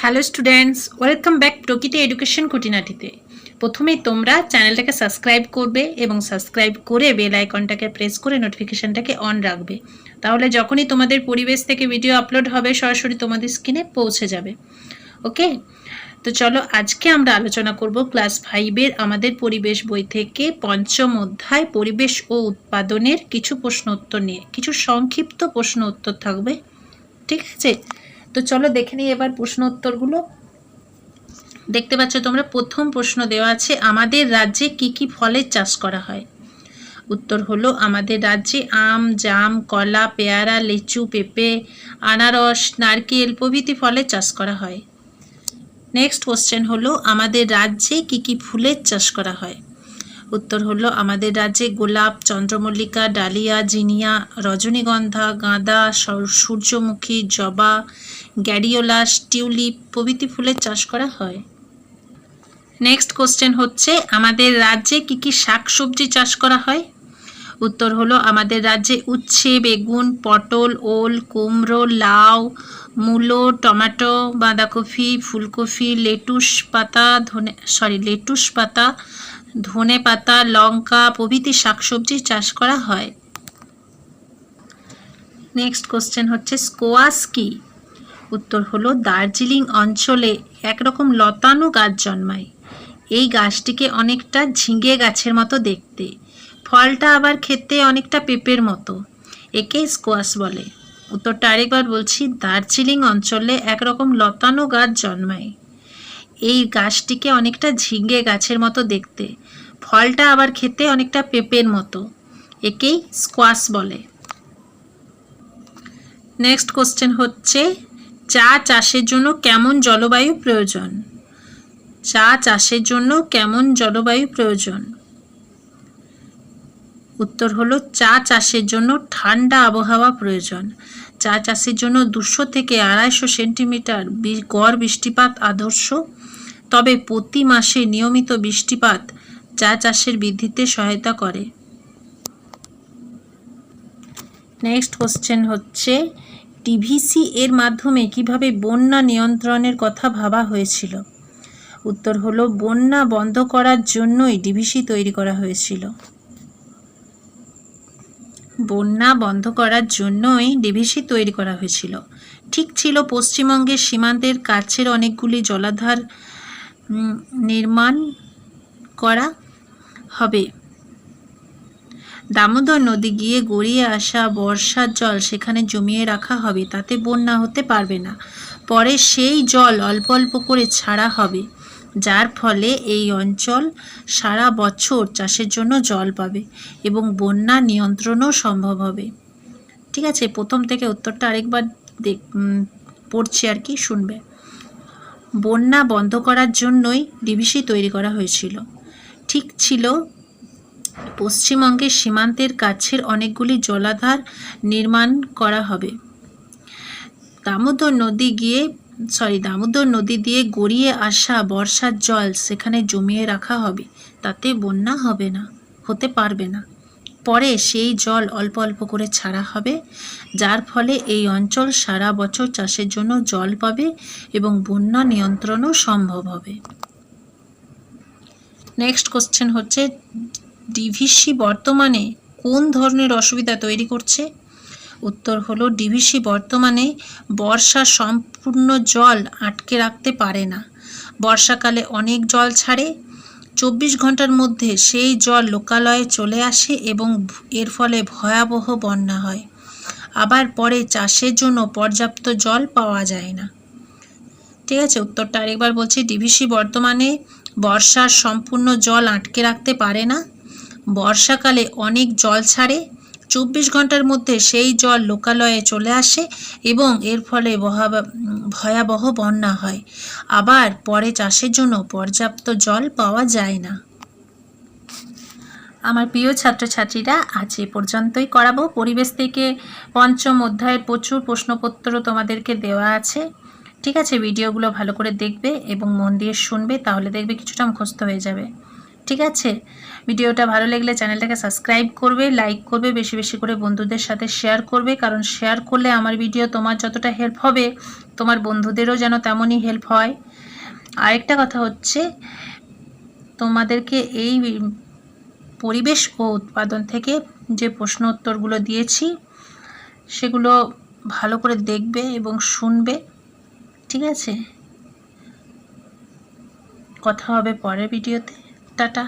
Hello students welcome back Prakriti education খুঁটিনাটিতে প্রথমেই তোমরা চ্যানেলটাকে সাবস্ক্রাইব করবে এবং সাবস্ক্রাইব করে বেল আইকনটাকে প্রেস করে নোটিফিকেশানটাকে অন রাখবে তাহলে যখনই তোমাদের পরিবেশ থেকে ভিডিও আপলোড হবে সরাসরি তোমাদের স্ক্রিনে পৌঁছে যাবে ওকে তো চলো আজকে আমরা আলোচনা করব ক্লাস ফাইভের আমাদের পরিবেশ বই থেকে পঞ্চম অধ্যায় পরিবেশ ও উৎপাদনের কিছু প্রশ্ন উত্তর নিয়ে কিছু সংক্ষিপ্ত প্রশ্ন উত্তর থাকবে ঠিক আছে তো চলো দেখে নিই এবার প্রশ্ন উত্তরগুলো। দেখতে পাচ্ছ তোমরা, প্রথম প্রশ্ন দেওয়া আছে, আমাদের রাজ্যে কি কি ফলের চাষ করা হয়? উত্তর হলো, আমাদের রাজ্যে আম, জাম, কলা, পেয়ারা, লিচু, পেঁপে, আনারস, নারকেল প্রভৃতি ফলের চাষ করা হয়। নেক্সট কোশ্চেন হলো, আমাদের রাজ্যে কি কি ফুলের চাষ করা হয়? উত্তর হলো, আমাদের রাজ্যে গোলাপ, চন্দ্রমল্লিকা, ডালিয়া, জিনিয়া, রজনীগন্ধা, গাঁদা, সর- সূর্যমুখী, জবা গ্যারিওলাস টিউলিপ প্রভৃতি ফুলের চাষ করা হয়। নেক্সট কোশ্চেন হচ্ছে, আমাদের রাজ্যে কি কি শাকসবজি চাষ করা হয়? উত্তর হলো, আমাদের রাজ্যে উচ্ছে, বেগুন, পটল, ওল, কুমড়ো, লাউ, মূলো, টমেটো, বাঁধাকপি, ফুলকপি, লেটুস পাতা, ধনে সরি লেটুস পাতা ধনে পাতা, লঙ্কা প্রভৃতি শাকসবজি চাষ করা হয়। নেক্সট কোশ্চেন হচ্ছে, স্কোয়াশ কি? উত্তর হলো, দার্জিলিং অঞ্চলে একরকম লতানো গাছ জন্মায়। এই গাছটিকে অনেকটা ঝিঙে গাছের মতো দেখতে। ফলটা আবার খেতে অনেকটা পেঁপের মতো। একে স্কোয়াশ বলে। উত্তরটা আরেকবার বলছি, দার্জিলিং অঞ্চলে একরকম লতানো গাছ জন্মায়। এই গাছটিকে অনেকটা ঝিঙ্গে গাছের মতো দেখতে। ফলটা আবার খেতে অনেকটা পেঁপের মতো। একেই স্কোয়াশ বলে। নেক্সট কোশ্চেন হচ্ছে, চা চাষের জন্য কেমন জলবায়ু প্রয়োজন? চা চাষের জন্য কেমন জলবায়ু প্রয়োজন? উত্তর হলো চা চাষের জন্য ঠান্ডা আবহাওয়া প্রয়োজন। চা চাষের জন্য দুশো থেকে আড়াইশো সেন্টিমিটার গড় বৃষ্টিপাত আদর্শ। তবে প্রতি মাসে নিয়মিত বৃষ্টিপাত চা চাষের বৃদ্ধিতে সহায়তা করে। নেক্সট কোশ্চেন হচ্ছে, টিভিসি এর মাধ্যমে কীভাবে বন্যা নিয়ন্ত্রণের কথা ভাবা হয়েছিল? উত্তর হলো, বন্যা বন্ধ করার জন্যই ডিভিসি তৈরি করা হয়েছিল। বন্যা বন্ধ করার জন্যই ডিভিসি তৈরি করা হয়েছিল। ঠিক ছিল পশ্চিমবঙ্গের সীমান্তের কাছের অনেকগুলি জলাধার নির্মাণ করা হবে। দামোদর নদী গিয়ে গড়িয়ে আসা বর্ষার জল সেখানে জমিয়ে রাখা হবে, তাতে বন্যা হতে পারবে না। পরে সেই জল অল্প অল্প করে ছাড়া হবে। যার ফলে এই অঞ্চল সারা বছর চাষের জন্য জল পাবে এবং বন্যা নিয়ন্ত্রণও সম্ভব হবে। ঠিক আছে, প্রথম থেকে উত্তরটা আরেকবার দেখ পড়ছি আর কি, শুনবে। বন্যা বন্ধ করার জন্যই ডিভিসি তৈরি করা হয়েছিল। ঠিক ছিল পশ্চিমবঙ্গের সীমান্তের কাছের অনেকগুলি জলাধার নির্মাণ করা হবে। দামোদর নদী গিয়ে সরি, দামোদর নদী দিয়ে গড়িয়ে আসা বর্ষার জল সেখানে জমিয়ে রাখা হবে, তাতে বন্যা হবে না, হতে পারবে না। পরে সেই জল অল্প অল্প করে ছাড়া হবে, যার ফলে এই অঞ্চল সারা বছর চাষের জন্য জল পাবে এবং বন্যা নিয়ন্ত্রণও সম্ভব হবে। নেক্সট কোশ্চেন হচ্ছে, ডিভিসি বর্তমানে কোন ধরনের অসুবিধা তৈরি করছে? উত্তর হলো ডিভিসি বর্তমানে বর্ষা সম্পূর্ণ জল আটকে রাখতে পারে না। বর্ষাকালে অনেক জল ছাড়ে। চব্বিশ ঘণ্টার মধ্যে সেই জল লোকালয়ে চলে আসে এবং এর ফলে ভয়াবহ বন্যা হয়। আবার পরে চাষের জন্য পর্যাপ্ত জল পাওয়া যায় না। ঠিক আছে, উত্তরটা আরেকবার বলছি। ডিভিসি বর্তমানে বর্ষার সম্পূর্ণ জল আটকে রাখতে পারে না। বর্ষাকালে অনেক জল ছাড়ে। চব্বিশ ঘণ্টার মধ্যে সেই জল লোকালয়ে চলে আসে এবং এর ফলে ভয়াবহ বন্যা হয়। আবার পরে চাষের জন্য পর্যাপ্ত জল পাওয়া যায় না। আমার প্রিয় ছাত্রছাত্রীরা, আজ এ পর্যন্তই করাবো। পরিবেশ থেকে পঞ্চম অধ্যায়ের প্রচুর প্রশ্নপত্র তোমাদেরকে দেওয়া আছে। ঠিক আছে, ভিডিওগুলো ভালো করে দেখবে এবং মন দিয়ে শুনবে, তাহলে দেখবে কিছুটা মুখস্থ হয়ে যাবে। ঠিক আছে? ভিডিওটা ভালো লাগলে চ্যানেলটাকে সাবস্ক্রাইব করবে লাইক করবে, বেশি বেশি করে বন্ধুদের সাথে শেয়ার করবে, কারণ শেয়ার করলে আমার ভিডিও তোমার যতটা হেল্প হবে, তোমার বন্ধুদেরও যেন তেমনই হেল্প হয়। আরেকটা কথা হচ্ছে, তোমাদেরকে এই পরিবেশ ও উৎপাদন থেকে যে প্রশ্ন উত্তরগুলো দিয়েছি, সেগুলো ভালো করে দেখবে এবং শুনবে, ঠিক আছে? কথা হবে পরের ভিডিওতে টাটা।